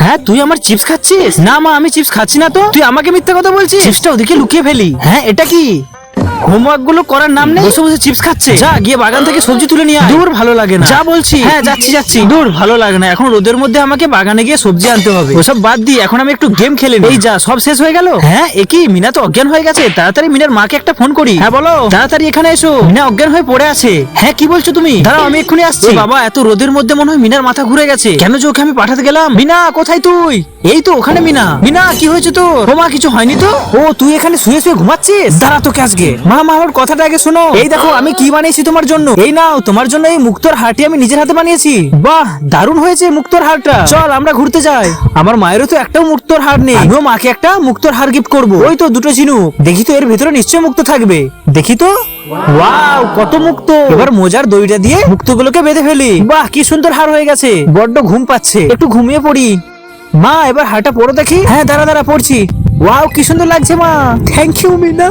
হ্যাঁ তুই আমার চিপস খাচ্ছিস? না মা আমি চিপস খাচ্ছি না তো। তুই আমাকে মিথ্যা কথা বলছিস? চিপসটা ওদিকে লুকিয়ে ফেলি। হ্যাঁ এটা কি? হোমওয়ার্কগুলো করার নাম নেই? বসে বসে চিপস খাচ্ছে? যা গিয়ে বাগান থেকে সবজি তুলে নিয়ে আয়। দূর ভালো লাগে না। যা বলছি। হ্যাঁ যাচ্ছি যাচ্ছি। দূর ভালো লাগে না। এখন রোদের মধ্যে আমাকে বাগানে গিয়ে সবজি আনতে হবে। ওসব বাদ দি এখন আমি একটু গেম খেলে নিই। এই যা সব শেষ হয়ে গেল? হ্যাঁ একই মিনা তো অজ্ঞান হয়ে গেছে। তাড়াতাড়ি মিনার মাকে একটা ফোন করি। হ্যাঁ বলো। তাড়াতাড়ি এখানে এসো। মিনা অজ্ঞান হয়ে পড়ে আছে। হ্যাঁ কি বলছো তুমি? দাঁড়াও আমি এক্ষুনি আসছি। বাবা এত রোদের মধ্যে মনে হয় মিনার মাথা ঘুরে গেছে। কেন যে ওকে আমি পাঠাতে গেলাম? মিনা কোথায় তুই? এই তো ওখানে মিনা। মিনা কি হয়েছে তো ও কিছু হয়নি তো? ও তুই এখানে শুয়ে শুয়ে ঘুমাচ্ছিস? দাঁড়া তোকে আজকে। মা মা, আমার কথাটা আগে শোনো। এই দেখো, আমি কি বানিয়েছি তোমার জন্য? এই নাও, তোমার জন্য এই মুক্তোর হারটি আমি নিজের হাতে বানিয়েছি। বাহ, দারুণ হয়েছে মুক্তোর হারটা। চল, আমরা ঘুরতে যাই। আমার মায়েরও তো একটাও মুক্তোর হার নেই। আমিও মাকে একটা মুক্তোর হার গিফট করব। ওই তো দুটো ঝিনুক দেখি তো, এর ভেতরে নিশ্চয়ই মুক্ত থাকবে। দেখি তো। ওয়াও, কত মুক্ত। এবার মোজার দইটা দিয়ে মুক্তগুলোকে বেঁধে ফেলি। বাহ, কি সুন্দর হার হয়ে গেছে। বড্ড ঘুম পাচ্ছে। একটু ঘুমিয়ে পড়ি। মা, এবার হারটা পরো দেখি। হ্যাঁ দাঁড়া দাঁড়া, পড়ছি। ওয়াও, কি সুন্দর লাগছে মা। Thank you Mina.